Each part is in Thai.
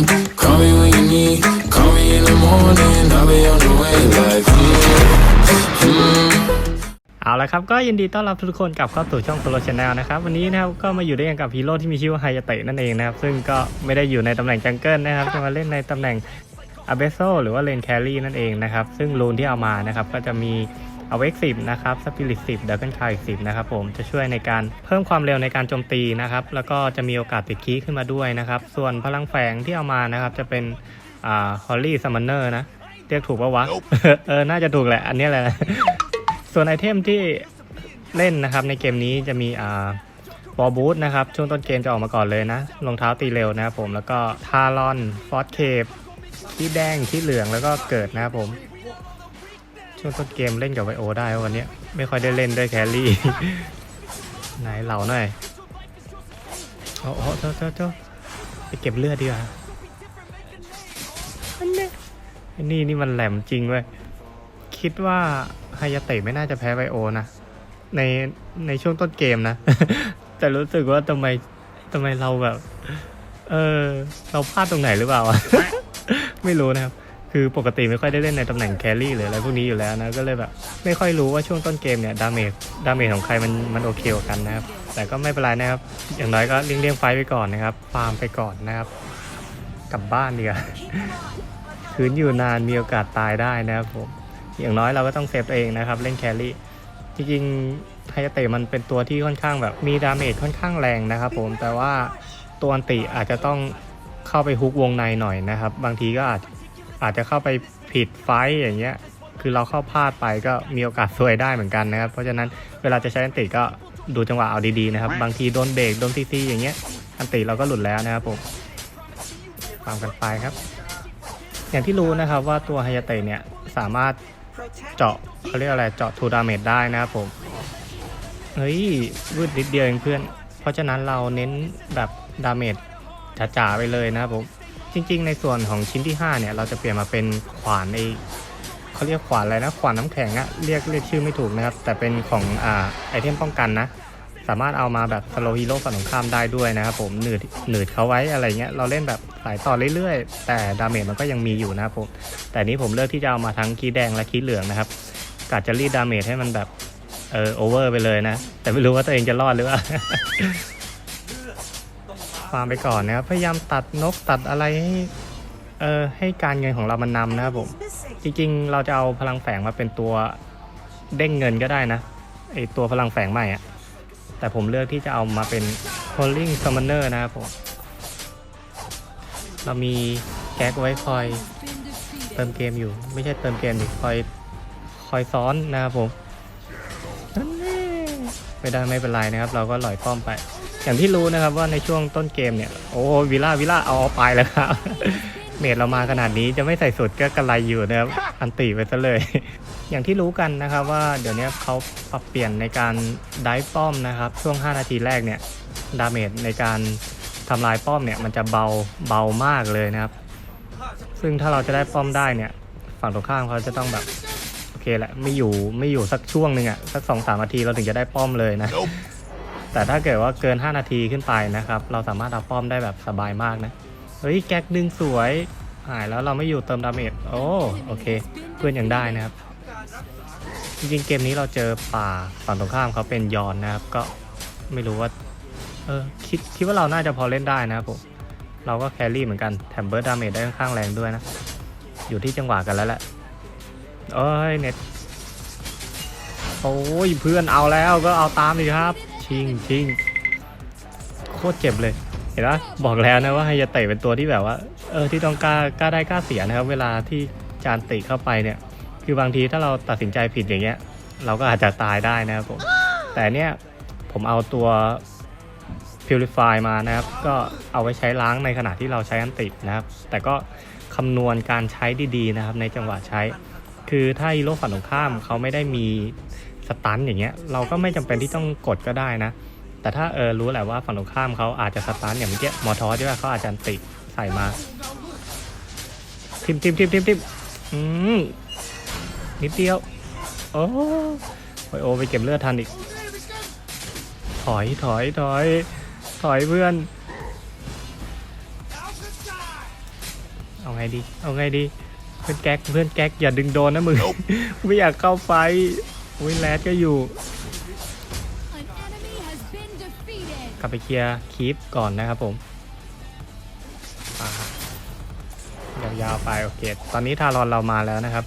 on. Call me when you need. Call me in the morning. I'll be on the way like. Mm, mm. เอาละครับก็ยินดีต้อนรับทุกคนกลับเข้าสู่ช่องโซโลชแนลนะครับวันนี้นะครับก็มาอยู่ด้วยกันกับฮีโร่ที่มีชื่อว่าไฮยาเตะนั่นเองนะครับซึ่งก็ไม่ได้อยู่ในตำแหน่งจังเกิลนะครับจะมาเล่นในตำแหน่งอาเบโซหรือว่าเลนแครี่นั่นเองนะครับซึ่งรูนที่เอามานะครับก็จะมี อาเวกสิบนะครับสปิริตสิบดับเบิลคายสิบนะครับผมจะช่วยในการเพิ่มความเร็วในการโจมตีนะครับ แล้วก็จะมีโอกาสติดคีย์ขึ้นมาด้วยนะครับ ส่วนพลังแฝงที่เอามานะครับ จะเป็นอ่าฮอลลี่ซัมมอนเนอร์นะเรียกถูกปะวะ เออ น่าจะถูกแหละ อันเนี้ยแหละ ส่วนไอเทมที่เล่นนะครับ ในเกมนี้จะมีอ่าบอลบูทนะครับ ช่วงต้นเกมจะออกมาก่อนเลยนะรองเท้าตีเร็วนะครับผมแล้วก็ทารอนฟอสเคปที่แดงที่เหลืองแล้วก็เกิดนะครับผม ช่วงต้นเกมเล่นกับไวโอได้วันนี้ไม่ค่อยได้เล่นด้วยแครี่ไหนเหล่าหน่อยโอ้โหเจ้าเจ้าเจ้าไปเก็บเลือดดีกว่าอันนี้ไอ้นี่นี่มันแหลมจริงเว้ยคิดว่าไฮยาเตะไม่น่าจะแพ้ไวโอนะในในช่วงต้นเกมนะ แต่รู้สึกว่าทำไมทำไมเราแบบ เออเราพลาดตรงไหนหรือเปล่า ไม่รู้นะครับ คือปกติไม่ค่อยได้เล่นในตำแหน่งแครี่หรืออะไรพวกนี้อยู่แล้วนะ ก็เลยแบบไม่ค่อยรู้ว่าช่วงต้นเกมเนี่ยดาเมจดาเมจของใครมันมันโอเคกันนะครับ แต่ก็ไม่เป็นไรนะครับ อย่างน้อยก็เลี่ยงเลี่ยงไฟไปก่อนนะครับฟาร์มไปก่อนนะครับ กลับบ้านดีกว่าคืนอยู่นานมีโอกาสตายได้นะครับผมอย่างน้อยเราก็ต้องเซฟตัวเองนะครับ เล่นแครี่จริงๆไฮยเตะมันเป็นตัวที่ค่อนข้างแบบมีดาเมจค่อนข้างแรงนะครับ ผมแต่ว่าตัวอันติอาจจะต้องเข้าไปฮุกวงในหน่อยนะครับ บางทีก็อาจ อาจจะเข้าไปผิดไฟอย่างเงี้ย คือเราเข้าพลาดไปก็มีโอกาสซวยได้เหมือนกันนะครับ เพราะฉะนั้นเวลาจะใช้อันติก็ดูจังหวะเอาดีๆนะครับ บางทีโดนเบรกโดนซีซีอย่างเงี้ย อันติเราก็หลุดแล้วนะครับผมตามกันไปครับ อย่างที่รู้นะครับว่าตัวไฮยาเตะเนี่ยสามารถเจาะเขาเรียกอะไรเจาะทูดาเมจได้นะครับผมเฮ้ยวืดนิดเดียวเองเพื่อน เพราะฉะนั้นเราเน้นแบบดาเมจจ๋าๆไปเลยนะครับผม จริง ๆ ในส่วนของชิ้นที่ 5 เนี่ย เราจะเปลี่ยนมาเป็นขวานไอเขาเรียกขวานอะไรนะขวานน้ำแข็งอะเรียกเรียกชื่อไม่ถูกนะครับ แต่เป็นของอ่าไอเทมป้องกันนะ สามารถเอามาแบบสโลฮีโร่ฝั่งตรงข้ามได้ด้วยนะครับผมหนืดหนืดเขาไว้อะไรเงี้ยเราเล่นแบบสายต่อเรื่อยๆ แต่ดาเมจมันก็ยังมีอยู่นะครับผมแต่นี้ผมเลือกที่จะเอามาทั้งคีย์แดงและคีย์เหลืองนะครับกะจะรีดดาเมจให้มันแบบเออโอเวอร์ไปเลยนะ แต่ไม่รู้ว่าตัวเองจะรอดหรือเปล่า ฟาร์มไปก่อนนะครับ พยายามตัดนกตัดอะไรให้เออให้การเงินของเรามันนำนะครับผม จริงๆ เราจะเอาพลังแฝงมาเป็นตัวเด้งเงินก็ได้นะไอตัวพลังแฝงใหม่อะแต่ผมเลือกที่จะเอามาเป็น Holding Summoner นะครับผม เรามีแก๊กไว้คอยเติมเกมอยู่ ไม่ใช่เติมเกมดิคอยคอยซ้อนนะครับผมไม่ได้ไม่เป็นไรนะครับ เราก็หล่อยป้อมไป อย่างที่รู้นะครับว่าในช่วงต้นเกมเนี่ย โอ้วิล่าวิล่าเอาเอาไปแล้วครับ เมดเรามาขนาดนี้จะไม่ใส่สุดก็กระไรอยู่นะครับ อันตีไปซะเลย อย่างที่รู้กันนะครับว่าเดี๋ยวนี้เขาปรับเปลี่ยนในการได้ป้อมนะครับ ช่วง 5 นาทีแรกเนี่ยดาเมจในการทำลายป้อมเนี่ยมันจะเบาเบามากเลยนะครับ ซึ่งถ้าเราจะได้ป้อมได้เนี่ย ฝั่งตรงข้ามเขาจะต้องแบบโอเคแหละไม่อยู่ไม่อยู่สักช่วงหนึ่งอะสักสองสามนาทีเราถึงจะได้ป้อมเลยนะ แต่ถ้าเกิดว่าเกิน 5 นาทีขึ้นไปนะครับ เราสามารถเอาป้อมได้แบบสบายมากนะ เฮ้ย แก๊กดึงสวย หายแล้วเราไม่อยู่เติมดาเมจ โอ้ โอเค เพื่อนยังได้นะครับ จริงๆ เกมนี้เราเจอป่าฝั่งตรงข้ามเขาเป็นยอนนะครับ ก็ไม่รู้ว่า เออ คิดคิดว่าเราน่าจะพอเล่นได้นะครับผม เราก็แครี่เหมือนกันแถมเบิร์ดดาเมจได้ค่อนข้างแรงด้วยนะ อยู่ที่จังหวะกันแล้วแหละเอ้ยเน็ตโอ้ยเพื่อนเอาแล้วก็เอาตามดีครับ ชิงชิงโคตรเจ็บเลย เห็นปะบอกแล้วนะว่าไฮยาเตะเป็นตัวที่แบบว่า เออที่ต้องกล้ากล้าได้กล้าเสียนะครับ เวลาที่จานติเข้าไปเนี่ย คือบางทีถ้าเราตัดสินใจผิดอย่างเงี้ย เราก็อาจจะตายได้นะครับผม แต่เนี่ยผมเอาตัว Purify มานะครับ ก็เอาไว้ใช้ล้างในขณะที่เราใช้อันตินะครับ แต่ก็คำนวณการใช้ดีๆนะครับในจังหวะใช้ คือถ้าฮีโร่ฝั่งตรงข้ามเขาไม่ได้มี สตันอย่างเงี้ยเราก็ไม่จำเป็นที่ต้องกดก็ได้นะ แต่ถ้าเออรู้แหละว่าฝั่งตรงข้ามเขาอาจจะสตันอย่างเมื่อกี้มอทอสใช่ไหมเขาอาจจะอันติใส่มาทิมทิมทิมทิมทิมอืมนิดเดียวโอ้โอยโอไปเก็บเลือดทันอีก ถอยถอยถอยถอยเพื่อนไงดี เอาไงดี เพื่อนแก๊ก เพื่อนแก๊ก อย่าดึงโดนนะมึง ไม่อยากเข้าไฟโอ้ยแรดก็อยู่ An enemy has been defeated. กลับไปเคลียร์คีปก่อนนะครับผมอ่ายาวๆไปโอเค ตอนนี้ทารอนเรามาแล้วนะครับ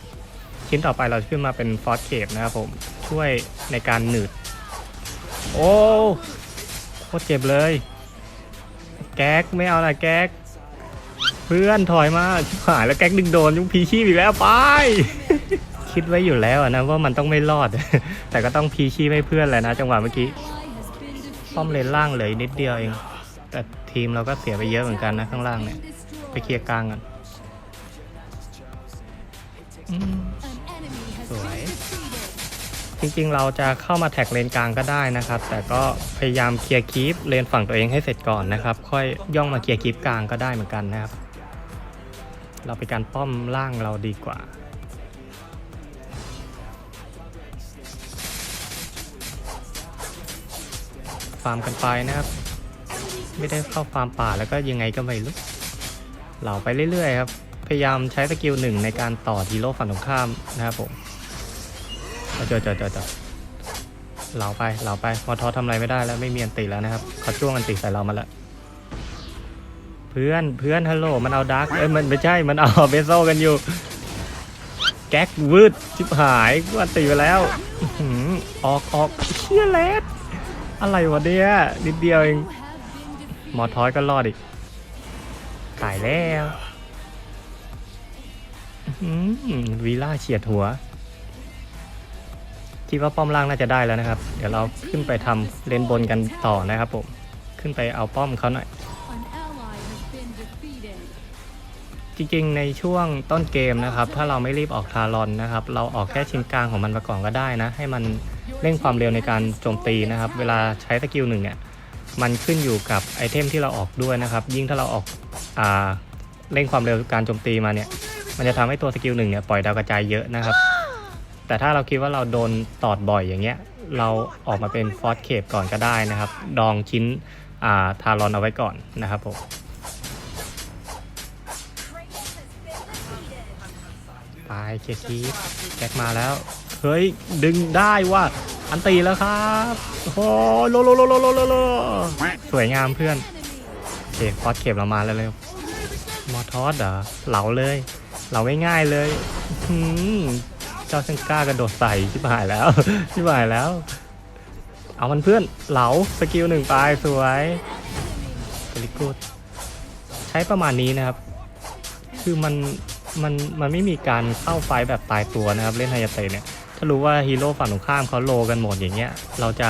ชิ้นต่อไปเราขึ้นมาเป็นฟอสเคปนะครับผม ช่วยในการหนืด โอ้โคตรเจ็บเลย แก๊กไม่เอาละแก๊ก เพื่อนถอยมาชิบหายแล้วแก๊กดึงโดนยุงพีชีพอีกแล้วไป คิดไว้อยู่แล้วนะว่ามันต้องไม่รอด แต่ก็ต้องพีชีพให้เพื่อนแหละนะ จังหวะเมื่อกี้ป้อมเลนล่างเหลือนิดเดียวเอง แต่ทีมเราก็เสียไปเยอะเหมือนกันนะข้างล่างเนี่ย ไปเคลียร์กลางกันอืม An enemy has Rồi. been defeated. จริงๆ เราจะเข้ามาแท็กเลนกลางก็ได้นะครับ แต่ก็พยายามเคลียร์คีปเลนฝั่งตัวเองให้เสร็จก่อนนะครับ ค่อยย่องมาเคลียร์คีปกลางก็ได้เหมือนกันนะครับ เราไปการป้อมล่างเราดีกว่า ฟาร์มกันไปนะครับ ไม่ได้เข้าฟาร์มป่าแล้วก็ยังไงก็ไม่รู้เหล่าไปเรื่อยๆครับ พยายามใช้สกิลหนึ่งในการต่อฮีโร่ฝั่งตรงข้ามนะครับผมเอาเจอเจอเจอเจอเหล่าไปเหล่าไปมอทอทำอะไรไม่ได้แล้วไม่มีอันติแล้วนะครับเขาจ้วงอันติใส่เรามาแล้วเพื่อนเพื่อนฮัลโหลมันเอาดาร์กเอ้ยมันไม่ใช่มันเอาเบโซกันอยู่ แก๊กวืดชิบหายกูอันติไปแล้วออหือออกออกเชี่ยเลส อะไรวะเนี่ยนิดเดียวเองหมอทอยก็รอดอีกตายแล้ววีล่าเฉียดหัวคิดว่าป้อมล่างน่าจะได้แล้วนะครับ เดี๋ยวเราขึ้นไปทำเลนบนกันต่อนะครับผม ขึ้นไปเอาป้อมเขาหน่อย จริงๆในช่วงต้นเกมนะครับ ถ้าเราไม่รีบออกทารอนนะครับ เราออกแค่ชิ้นกลางของมันมาก่อนก็ได้นะ ให้มัน เร่งความเร็วในการโจมตีนะครับ เวลาใช้สกิลหนึ่งเนี่ยมันขึ้นอยู่กับไอเทมที่เราออกด้วยนะครับ ยิ่งถ้าเราออกอ่าเร่งความเร็วการโจมตีมาเนี่ย มันจะทำให้ตัวสกิลหนึ่งเนี่ยปล่อยดาวกระจายเยอะนะครับ แต่ถ้าเราคิดว่าเราโดนตอดบ่อยอย่างเงี้ย เราออกมาเป็นฟอสเคปก่อนก็ได้นะครับ ดองชิ้นาทารอนเอาไว้ก่อนนะครับผมตายเคียร์คีแจ็คมาแล้ว เฮ้ย ดึงได้ว่า อันตีแล้วครับโอ้โหลโลโลโลโลโลโลสวยงามเพื่อนโอเคฟอสเก็บเรามาแล้วเร็วมอทอสเหรอเหลาเลย เหลาง่ายๆเลยหือเจ้าช่างก้ากระโดดใส่ชิบหายแล้วชิบหายแล้ว เอามันเพื่อนเหลาสกิลหนึ่งไปสวยบริกูดใช้ประมาณนี้นะครับ คือมันมันมันไม่มีการเข้าไฟแบบตายตัวนะครับ เล่นไฮยาเตะเนี่ย ถ้ารู้ว่าฮีโร่ฝั่งตรงข้ามเขาโลกันหมดอย่างเงี้ย เราจะ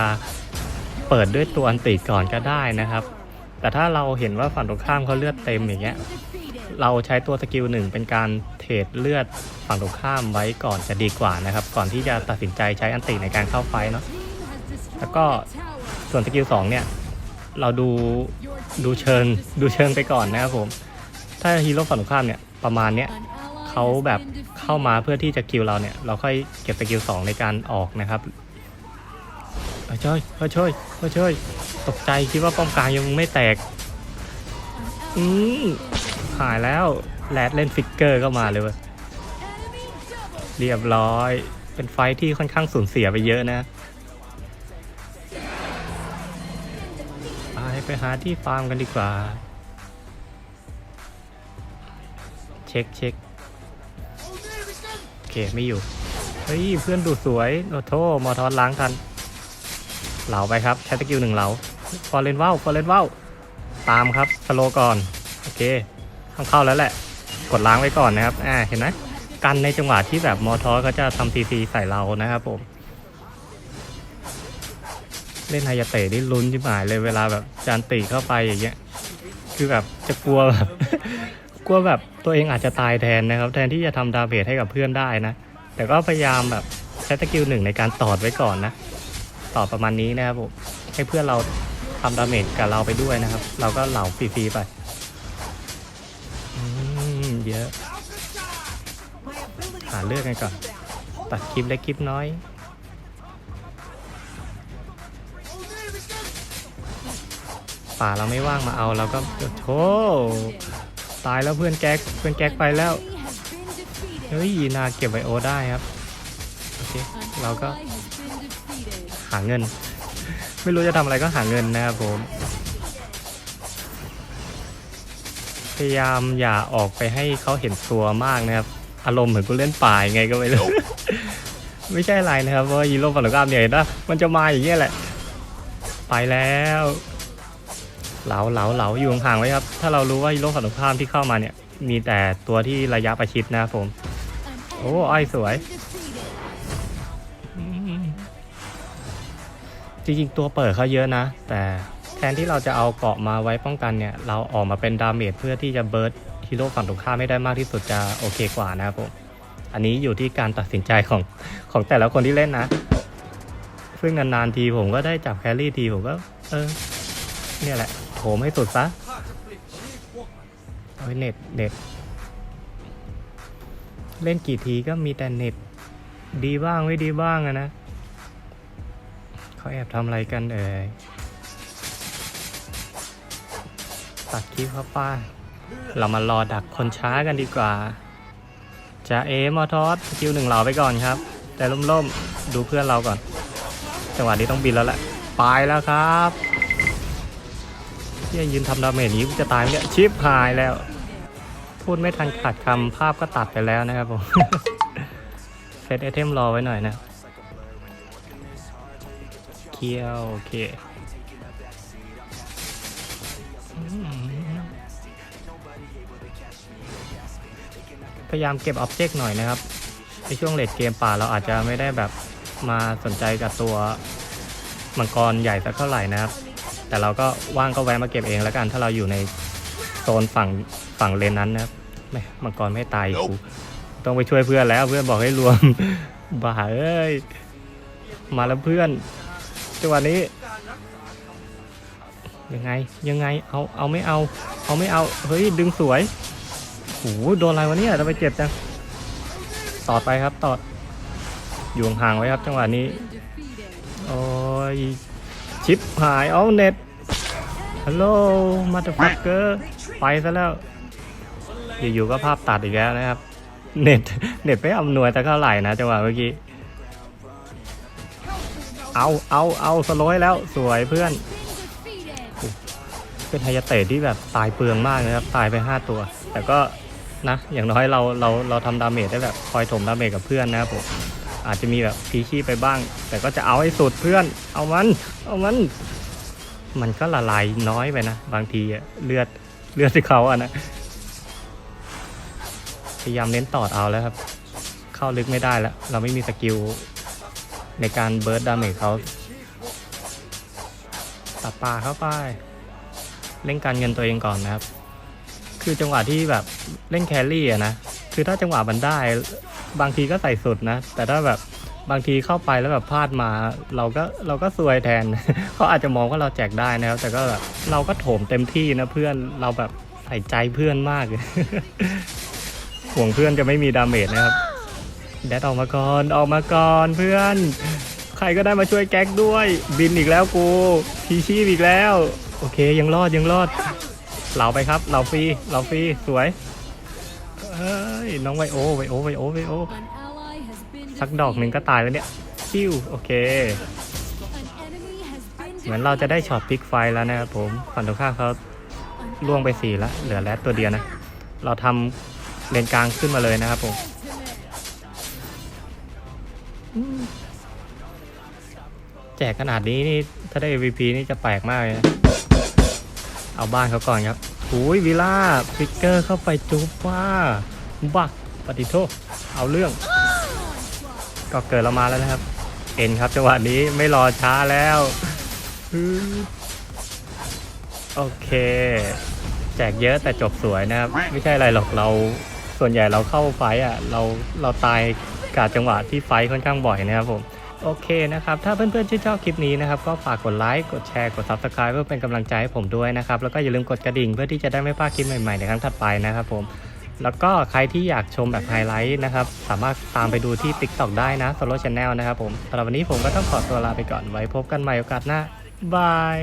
เปิดด้วยตัวอันติก่อนก็ได้นะครับ แต่ถ้าเราเห็นว่าฝั่งตรงข้ามเขาเลือดเต็มอย่างเงี้ย เราใช้ตัวสกิลหนึ่งเป็นการเทรดเลือดฝั่งตรงข้ามไว้ก่อนจะดีกว่านะครับ ก่อนที่จะตัดสินใจใช้อันติในการเข้าไฟเนาะ แล้วก็ส่วนสกิลสองเนี่ย เราดูดูเชิงดูเชิงไปก่อนนะครับผม ถ้าฮีโร่ฝั่งตรงข้ามเนี่ยประมาณเนี้ยเขาแบบ เข้ามาเพื่อที่จะคิวเราเนี่ย เราค่อยเก็บสกิลสองในการออกนะครับเฮ้ยช่วยเฮ้ยช่วยเฮ้ยช่วยตกใจคิดว่าป้อมกลางยังไม่แตก อืมหายแล้วแรดเล่นฟิกเกอร์ก็มาเลยเว้ยเรียบร้อย เป็นไฟที่ค่อนข้างสูญเสียไปเยอะนะไปไปหาที่ฟาร์มกันดีกว่า เช็คเช็ค เคไม่อยู่ เฮ้ยเพื่อนดูสวยโอ้โทมอทอนล้างทัน เหลาไปครับใช้สกิลหนึ่งเหลาฟอร์เรนว้าวฟอร์เรนว้าวตามครับสโลก่อนโอเคต้องเข้าแล้วแหละ กดล้างไว้ก่อนนะครับอ่าเห็นไหมกันในจังหวะที่แบบมอทอเขาจะทำซีซีใส่เรานะครับผมเล่นไฮยาเตะนี่ลุ้นที่หมายเลยเวลาแบบจานตีเข้าไปอย่างเงี้ยคือแบบจะกลัวแบบ กลัวแบบตัวเองอาจจะตายแทนนะครับ แทนที่จะทำดาเมจให้กับเพื่อนได้นะ แต่ก็พยายามแบบใช้สกิลหนึ่งในการตอดไว้ก่อนนะ ตอดประมาณนี้นะครับผมให้เพื่อนเราทำดาเมจกับเราไปด้วยนะครับ เราก็เหล่าฟรีๆไปอืมเยอะ หาเลือกกันก่อน ตัดคลิปเล็กคลิปน้อยป่าเราไม่ว่างมาเอาเราก็โธ่ ตายแล้วเพื่อนแก๊กเพื่อนแก๊กไปแล้วเฮ้ยนาเก็บไวโอได้ครับโอเคเราก็หาเงิน ไม่รู้จะทำอะไรก็หาเงินนะครับผม พยายามอย่าออกไปให้เขาเห็นตัวมากนะครับ อารมณ์เหมือนกูเล่นป่ายไงก็ไม่รู้ไม่ใช่อะไรนะครับเพราะว่าฮีโร่ฝั่งตรงข้ามเนี่ยนะมันจะมาอย่างเงี้ยแหละ ไปแล้ว เหลาเหลาเหลาอยู่ห่างๆไว้ครับ ถ้าเรารู้ว่าฮีโร่ฝั่งตรงข้ามที่เข้ามาเนี่ย มีแต่ตัวที่ระยะประชิดนะครับผม โอ้อ้อยสวย จริงๆ ตัวเปิดเขาเยอะนะ แต่แทนที่เราจะเอาเกาะมาไว้ป้องกันเนี่ย เราออกมาเป็นดาเมจเพื่อที่จะเบิร์ดฮีโร่ฝั่งตรงข้ามให้ได้มากที่สุดจะโอเคกว่านะครับผม อันนี้อยู่ที่การตัดสินใจของของแต่ละคนที่เล่นนะ ซึ่งนานๆทีผมก็ได้จับแครี่ทีผมก็ เออ เนี่ยแหละ โถมให้สุดซะเอาไว้เน็ตเน็ตเล่นกี่ทีก็มีแต่เน็ต ดีบ้างไม่ดีบ้างอะนะเขาแอบทำอะไรกันเอ่ยตัดคลิปเขาป้า เรามารอดักคนช้ากันดีกว่าจะเอมอทอสสกิลหนึ่งเหล่าไปก่อนครับ แต่ล่มๆ ดูเพื่อนเราก่อน จังหวะนี้ต้องบินแล้วแหละ ไปแล้วครับ ที่ยืนทำดาเมจนี้กูจะตายเนี่ยชิปหายแล้ว พูดไม่ทันขาดคำภาพก็ตัดไปแล้วนะครับผมเซตไอเทมรอไว้หน่อยนะเคียวโอเคพยายามเก็บอ็อบเจกต์หน่อยนะครับ ในช่วงเลดเกมป่าเราอาจจะไม่ได้แบบมาสนใจกับตัวมังกรใหญ่สักเท่าไหร่นะครับ แต่เราก็ว่างก็แวะมาเก็บเองแล้วกัน ถ้าเราอยู่ในโซนฝั่งฝั่งเลนนั้นนะครับแม่มังกรไม่ตายอีกกูต้องไปช่วยเพื่อนแล้วเพื่อนบอกให้รวมบ้าเอ้ยมาแล้วเพื่อนจังหวะนี้ ยังไงยังไงเอาเอาไม่เอา เอาไม่เอาเฮ้ยดึงสวยโหโดนอะไรวะเนี่ยทำไมเจ็บจังตอดไปครับตอดอยู่ห่างๆไว้ครับ จังหวะนี้ Been defeated. โอ้ยชิปหายเอาเน็ต ฮัลโหลมาตฟักเกอร์ไปซะแล้ว อยู่ๆก็ภาพตัดอีกแล้วนะครับ เน็ตเน็ตไม่อำนวยแต่เท่าไหร่นะจังหวะเมื่อกี้ เอาเอาเอาสโลยแล้วสวยเพื่อน เป็นไฮยาเตะที่แบบตายเปลืองมากนะครับ ตายไป 5 ตัว แต่ก็นะ อย่างน้อยเราเราเราทำดาเมจได้แบบคอยถมดาเมจกับเพื่อนนะครับผมอาจจะมีแบบพีชีพไปบ้าง แต่ก็จะเอาให้สุดเพื่อน เอามัน เอามัน มันก็ละลายน้อยไปนะ บางทีเลือดเลือดที่เขาอะนะ พยายามเน้นตอดเอาแล้วครับ เข้าลึกไม่ได้แล้ว เราไม่มีสกิลในการเบิร์ดดาเมจเขาตัดป่าเข้าไป เล่นการเงินตัวเองก่อนนะครับ คือจังหวะที่แบบเล่นแครี่อะนะ คือถ้าจังหวะมันได้ บางทีก็ใส่สุดนะ แต่ถ้าแบบ บางทีเข้าไปแล้วแบบพลาดมา เราก็เราก็ซวยแทน เขาอาจจะมองว่าเราแจกได้นะครับ แต่ก็แบบเราก็โถมเต็มที่นะเพื่อนเราแบบใส่ใจเพื่อนมากเลยห่วงเพื่อนจะไม่มีดาเมจนะครับแดดออกมาก่อนออกมาก่อนเพื่อน ใครก็ได้มาช่วยแก๊กด้วย บินอีกแล้วกูพีชีพอีกแล้ว โอเคยังรอดยังรอดเหลาไปครับเหลาฟรีเหลาฟรีสวยเฮ้ยน้องไวโอไวโอไวโอไวโอ สักดอกหนึ่งก็ตายแล้วเนี่ยคิวโอเค เหมือนเราจะได้ช็อตพลิกไฟแล้วนะครับผมฝั่งตรงข้ามเขาล่วงไปสี่ล้วเหลือแรดตัวเดียวนะ เราทำเลนกลางขึ้นมาเลยนะครับผมแจกขนาดนี้นี่ถ้าได้ MVP นี่จะแปลกมากเลยนะ เอาบ้านเขาก่อนครับหูยวิล่าฟิกเกอร์เข้าไปจุ๊บว่าบักปฏิโทษเอาเรื่อง ก็เกิดเรามาแล้วนะครับ เอ็นครับจังหวะนี้ไม่รอช้าแล้วโอเค แจกเยอะแต่จบสวยนะครับ ไม่ใช่อะไรหรอกเราส่วนใหญ่เราเข้าไฟอะ เราเราตายกาดจังหวะที่ไฟค่อนข้างบ่อยนะครับผมโอเคนะครับ ถ้าเพื่อนๆชื่นชอบคลิปนี้นะครับ ก็ฝากกดไลค์ กดแชร์ กด Subscribe เพื่อเป็นกำลังใจให้ผมด้วยนะครับ แล้วก็อย่าลืมกดกระดิ่งเพื่อที่จะได้ไม่พลาดคลิปใหม่ๆในครั้งถัดไปนะครับผม แล้วก็ใครที่อยากชมแบบไฮไลท์นะครับ สามารถตามไปดูที่ TikTok ได้นะ Solo Channel นะครับผมสำหรับวันนี้ผมก็ต้องขอตัวลาไปก่อนไว้พบกันใหม่โอกาสหน้าบาย